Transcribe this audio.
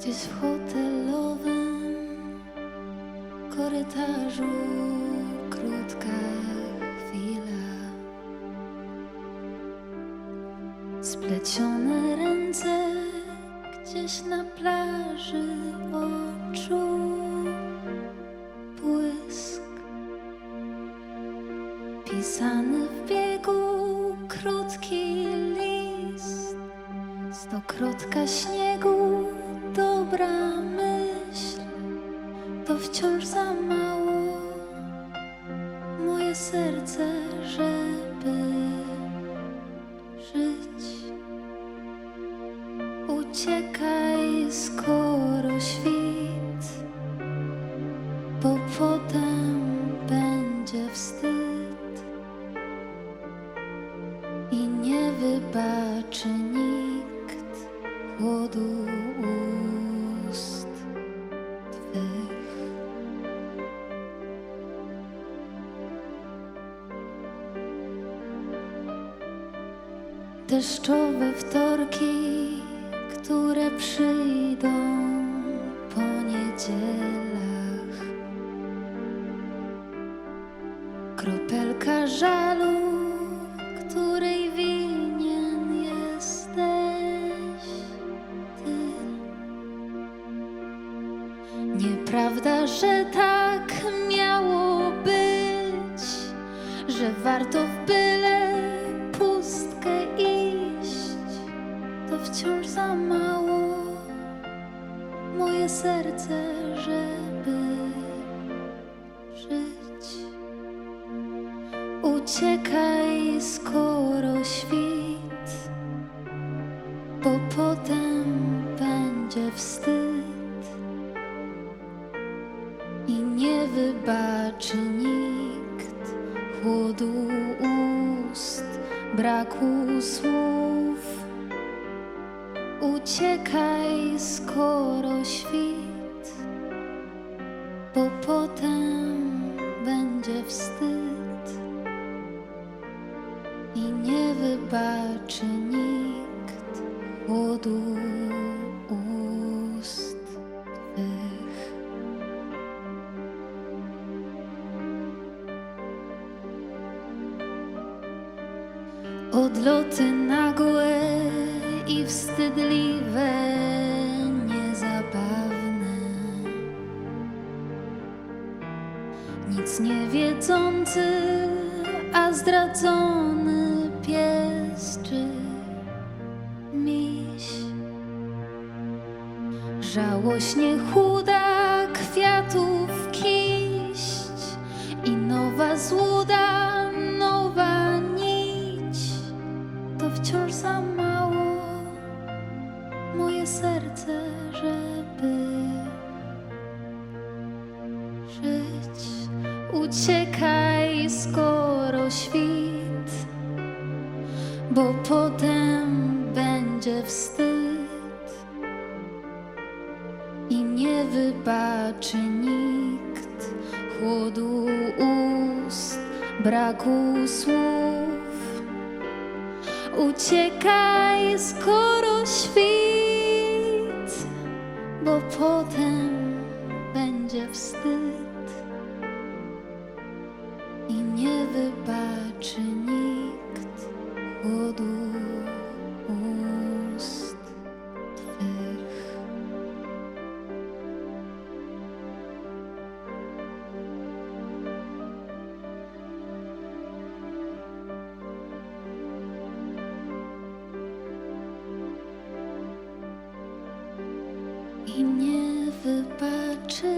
Gdzieś w hotelowym korytarzu krótka chwila. Splecione ręce gdzieś na plaży oczu błysk. Pisany w biegu krótki list. Stokrotka śniegu, dobra myśl, to wciąż za mało. Moje serce, żeby żyć. Uciekaj, skoro świt, bo potem będzie wstyd i nie wybaczy nikt chłodu Deszczowe wtorki, które przyjdą po niedzielach. Kropelka żalu, której winien jesteś ty. Nieprawda, że tak miało być, że warto w wciąż za mało moje serce, żeby żyć. Uciekaj, skoro świt, bo potem będzie wstyd i nie wybaczy nikt chłodu ust, braku słów. Uciekaj, skoro świt, bo potem będzie wstyd i nie wybaczy nikt chłodu ust. Odloty nagłe wstydliwe, niezabawne. Nic nie wiedzący, a zdradzony pies czy miś. Żałośnie chuda kwiatów kiść i nowa złuda, moje serce, żeby żyć. Uciekaj, skoro świt, bo potem będzie wstyd i nie wybaczy nikt chłodu ust, braku słów. Uciekaj, skoro świt, bo potem będzie wstyd i nie wybaczy nikt i nie wybaczy.